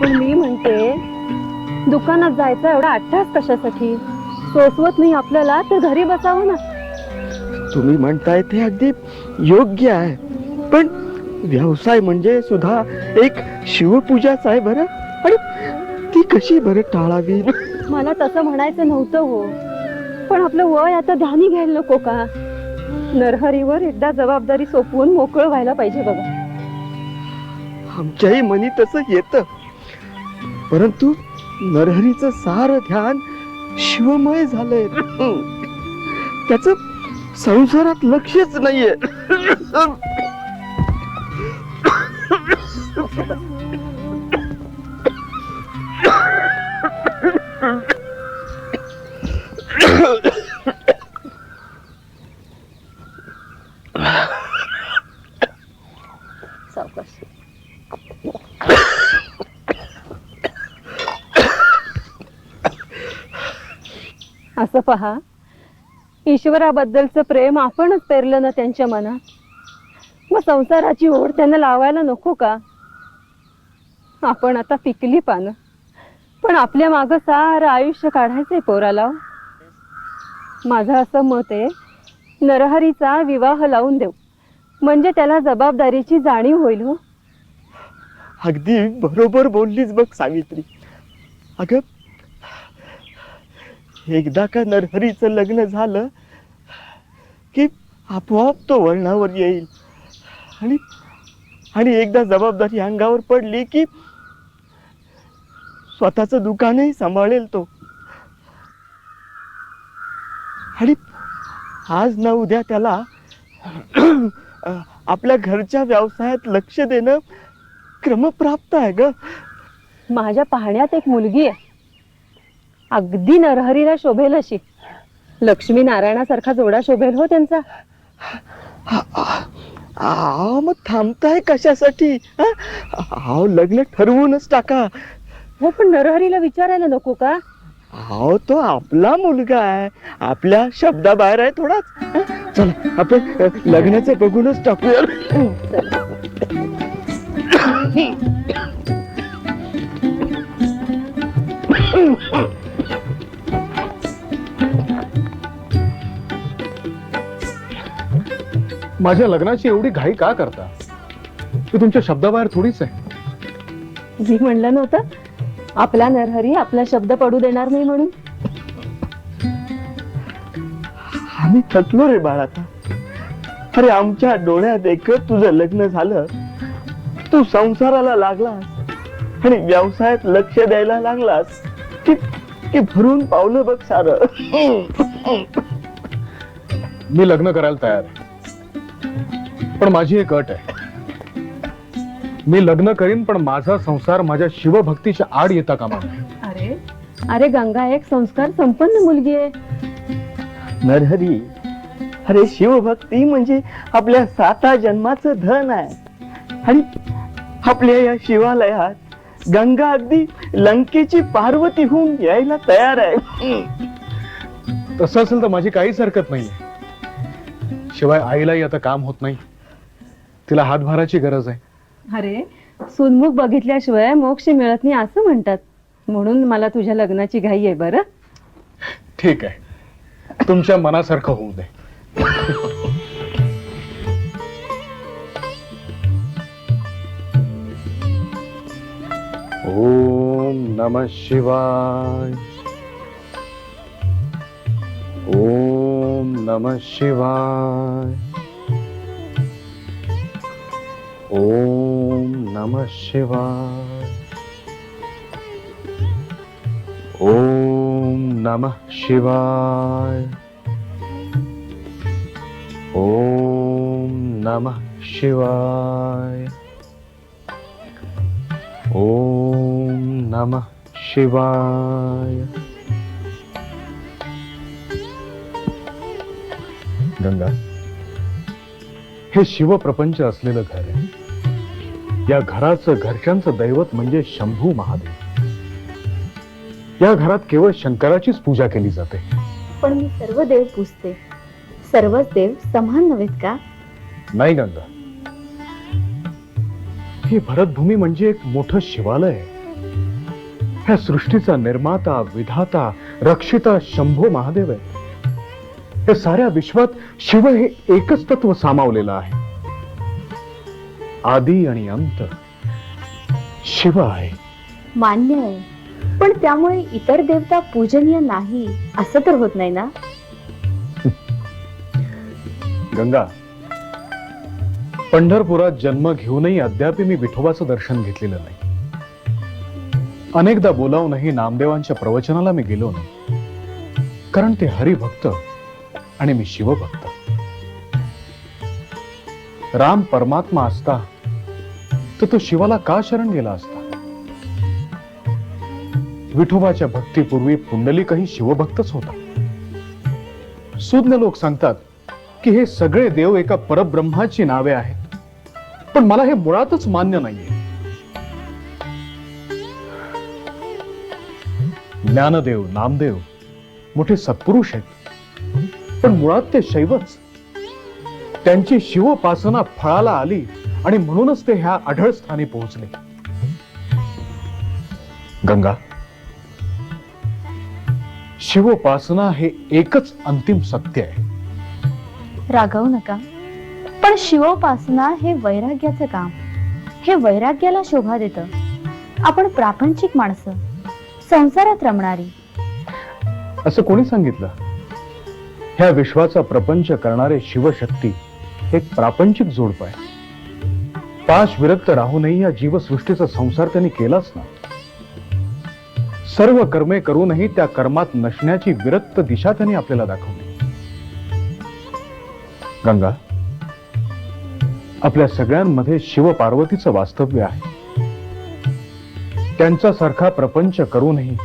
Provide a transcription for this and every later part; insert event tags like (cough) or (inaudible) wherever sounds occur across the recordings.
पण मी म्हणते दुकानात जायचा एवढा अट्टास कशासाठी? सोसवत नाही आपल्याला तर घरी बसावं ना. तुम्ही म्हणताय ते अगदी योग्य आहे. पण व्यवसाय म्हणजे सुद्धा एक शिवपूजाच आहे बरं? आणि ती कशी बरं टाळावी? मला तसं म्हणायचं नव्हतं हो. पण आपलं वय आता ध्यानी घ्यायला नको का? नरहरीवर एकदा जबाबदारी सोपवून मोकळं व्हायला पाहिजे बघा. आमच्याही मनी तसं येतं. परंतु नरहरीचं सार ध्यान शिवमय झालंय. त्याच संसारात लक्षच नाहीये. असं पहा. ईश्वराबद्दलचं प्रेम आपणच पेरलं ना त्यांच्या मनात. मग संसाराची ओढ त्यांना लावायला नको का? आपण आता पिकली पानं. पण आपल्या मागं सारं आयुष्य काढायचंय पोराला. माझं असं मत आहे नरहरीचा विवाह लावून देऊ. म्हणजे त्याला जबाबदारीची जाणीव होईल हो. अगदी बरोबर बोललीच बघ सावित्री. अग एकदा का नरहरीचं लग्न झालं की आपोआप तो वळणावर येईल. आणि आणि एकदा जबाबदारी अंगावर पडली की स्वतःचं दुकानही सांभाळेल तो. आणि आज ना उद्या त्याला आपल्या घरच्या व्यवसायात लक्ष देणं क्रमप्राप्त आहे ग. माझ्या पाहण्यात एक मुलगी आहे. अगदी नरहरीला शोभेल अशी. लक्ष्मी नारायणासारखा जोडा शोभेल हो त्यांचा. आ मग थांबताय कशासाठी? हा? अहो लग्न ठरवूनच टाका. हो पण नरहरीला विचारायला नको का? अहो तो आपला मुलगा आहे. आपल्या शब्दाबाहेर आहे थोडाच? चला आपण लग्नाचं बघूनच टाकूया. (laughs) माझ्या लग्नाची एवढी घाई का करता? ती तुमच्या शब्दाबाहेर थोडीच आहे. मी म्हणलं नव्हतं आपला नरहरी आपला शब्द पडू देणार नाही म्हणून. आम्ही थकलो रे बाळ आता. अरे आमच्या डोळ्यात एकच तुझं लग्न झालं. तू संसाराला लागलास आणि व्यवसायात लक्ष द्यायला लागलास. की की भरून पावलं बघ सार. मी लग्न करायला तयार आहे. पण माझी एक अट आहे. मी लग्न करीन पण माझा संसार माझ्या शिवभक्तीच्या आड येता कामा नये. अरे अरे गंगा एक संस्कार संपन्न मुलगी आहे. नरहरी अरे शिवभक्ती म्हणजे आपल्या साता जन्माचं धन आहे. आणि आपल्या या शिवालयात गंगा अगदी लंकेची पार्वती होऊन यायला तयार आहे. तसं असेल तर माझी काहीच हरकत नाहीये. शिवाय आईलाही आता काम होत नाही. तिला हातभाराची गरज आहे. अरे सुनमुख बघितल्याशिवाय मोक्ष मिळत नाही असं म्हणतात. म्हणून मला तुझ्या लग्नाची घाई आहे बरं. ठीक आहे. तुमच्या मनासारखं होऊ दे. ओम नम शिवाय. ओम नम शिवाय. ओम नम शिवाय। ओम नमः शिवाय। ओम नमः शिवाय। ओम नमः शिवाय। गंगा हे शिवप्रपंच असलेलं घर आहे. या घराचं घरच्यांचं दैवत म्हणजे शंभू महादेव. या घरात केवळ शंकराचीच पूजा केली जाते. पण मी सर्व देव पूजते. सर्वच देव समान नव्हेत का? नाही गंगा. ही भरतभूमी म्हणजे एक मोठं शिवालय. ह्या सृष्टीचा निर्माता विधाता रक्षिता शंभू महादेव आहे या साऱ्या विश्वात शिव हे एकच तत्व सामावलेलं आहे. आदी आणि अंत. शिव आहे मान्य आहे. पण त्यामुळे इतर देवता पूजनीय नाही असं तर होत नाही ना? गंगा. पंढरपुरात जन्म घेऊनही अद्याप मी विठोबाचं दर्शन घेतलेलं नाही. अनेकदा बोलावूनही नामदेवांच्या प्रवचनाला मी गेलो नाही. कारण ते हरिभक्त आणि मी शिवभक्त. राम परमात्मा असता तर तो शिवाला का शरण गेला असता? विठोबाच्या भक्तीपूर्वी पुंडलिकही शिवभक्तच होता. सुज्ञ लोक सांगतात की हे सगळे देव एका परब्रह्माची नावे आहेत. पण मला हे मुळातच मान्य नाहीये. ज्ञानदेव नामदेव मोठे सत्पुरुष आहेत. पण मुळात ते शैवच. त्यांची शिवोपासना फळाला आली आणि म्हणूनच ते ह्या आढळ स्थानी पोहोचले. गंगा शिवोपासना हे एकच अंतिम सत्य आहे. रागवू नका. पण शिवोपासना हे वैराग्याचं काम. हे वैराग्याला शोभा देतं. आपण प्रापंचिक माणसं. संसारात रमणारी. असं कोणी सांगितलं? ह्या विश्वाचा प्रपंच करणारे शिवशक्ती एक प्रापंचिक जोडप आहे. पाश विरक्त राहूनही या जीवसृष्टीचा संसार त्यांनी केलाच ना. सर्व कर्मे करूनही त्या कर्मात नसण्याची विरक्त दिशा त्यांनी आपल्याला दाखवली. गंगा आपल्या सगळ्यांमध्ये शिव पार्वतीचं वास्तव्य आहे. त्यांच्यासारखा प्रपंच करूनही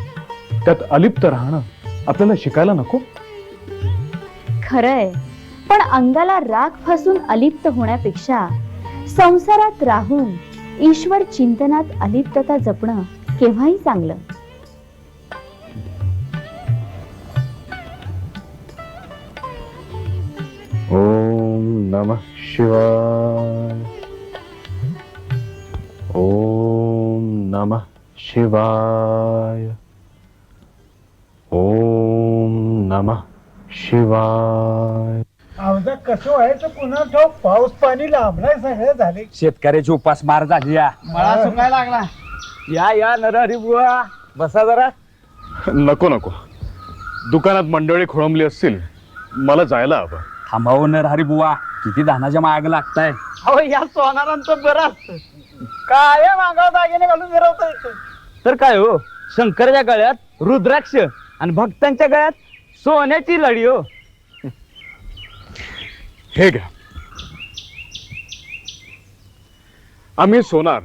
त्यात अलिप्त राहणं आपल्याला शिकायला नको? खरंय पण अंगाला राग फासून अलिप्त होण्यापेक्षा संसारात राहून ईश्वर चिंतनात अलिप्तता जपणं केव्हाही चांगलं. ओम नमः शिवाय. ओम नमः शिवाय. ओम नमः शिवाय. कसं व्हायचं पुन्हा तो पाऊस पाणी लांबलाय सगळे झाले. शेतकऱ्याची उपास मार झाली या. मला सुकायला लागला. या या नरहरी बुवा. बसा जरा. नको नको. दुकानात मंडळी खोळंबली असतील मला जायला हवं. थांबाव नरहरी बुवा. किती धानाच्या माग लागताय. अहो या सोनारांचं बरं असतं. काय मागाव दागिने घालून फिरवत तर काय हो? शंकरच्या गळ्यात रुद्राक्ष आणि भक्तांच्या गळ्यात सोन्याची लढी हो. हे घ्या. आम्ही सोनार.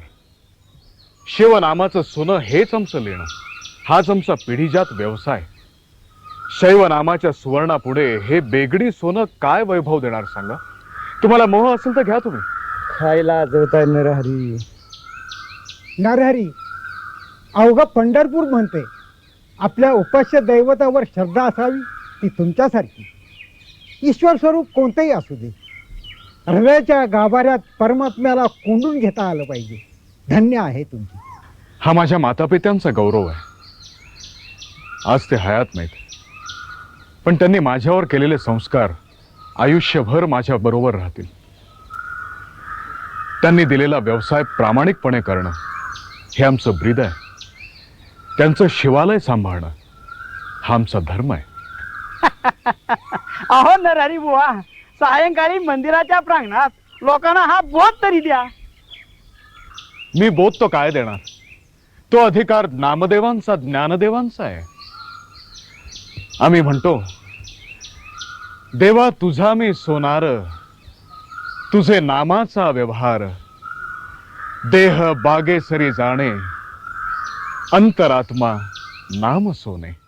शिवनामाचं सोनं हेच आमचं लेणं. हाच आमचा पिढीजात व्यवसाय. शैवनामाच्या सुवर्णापुढे हे बेगडी सोनं काय वैभव देणार सांगा? तुम्हाला मोह असेल तर घ्या तुम्ही. खायला जवताय नरहरी. नरहरी अवघा पंढरपूर म्हणते आपल्या उपास्य दैवतावर श्रद्धा असावी ती तुमच्यासारखी. ईश्वर स्वरूप कोणतेही असू दे. हृदयाच्या गाभाऱ्यात परमात्म्याला कोंडून घेता आलं पाहिजे. धन्य आहे तुमची. हा माझ्या मातापित्यांचा गौरव आहे. आज ते हयात नाहीत. पण त्यांनी माझ्यावर केलेले संस्कार आयुष्यभर माझ्या बरोबर राहतील. त्यांनी दिलेला व्यवसाय प्रामाणिकपणे करणं हे आमचं ब्रीद आहे. त्यांचं शिवालय सांभाळणं हा आमचा धर्म आहे. (laughs) अहो नरहरी बुवा सायंकाळी मंदिराच्या प्रांगणात लोकांना हा बोध तरी द्या. मी बोध तो काय देणार? तो अधिकार नामदेवांचा ज्ञानदेवांचा आहे. आम्ही म्हणतो देवा तुझा मी सोनार तुझे नामाचा व्यवहार देह बागेसरी जाणे अंतरात्मा नाम सोने.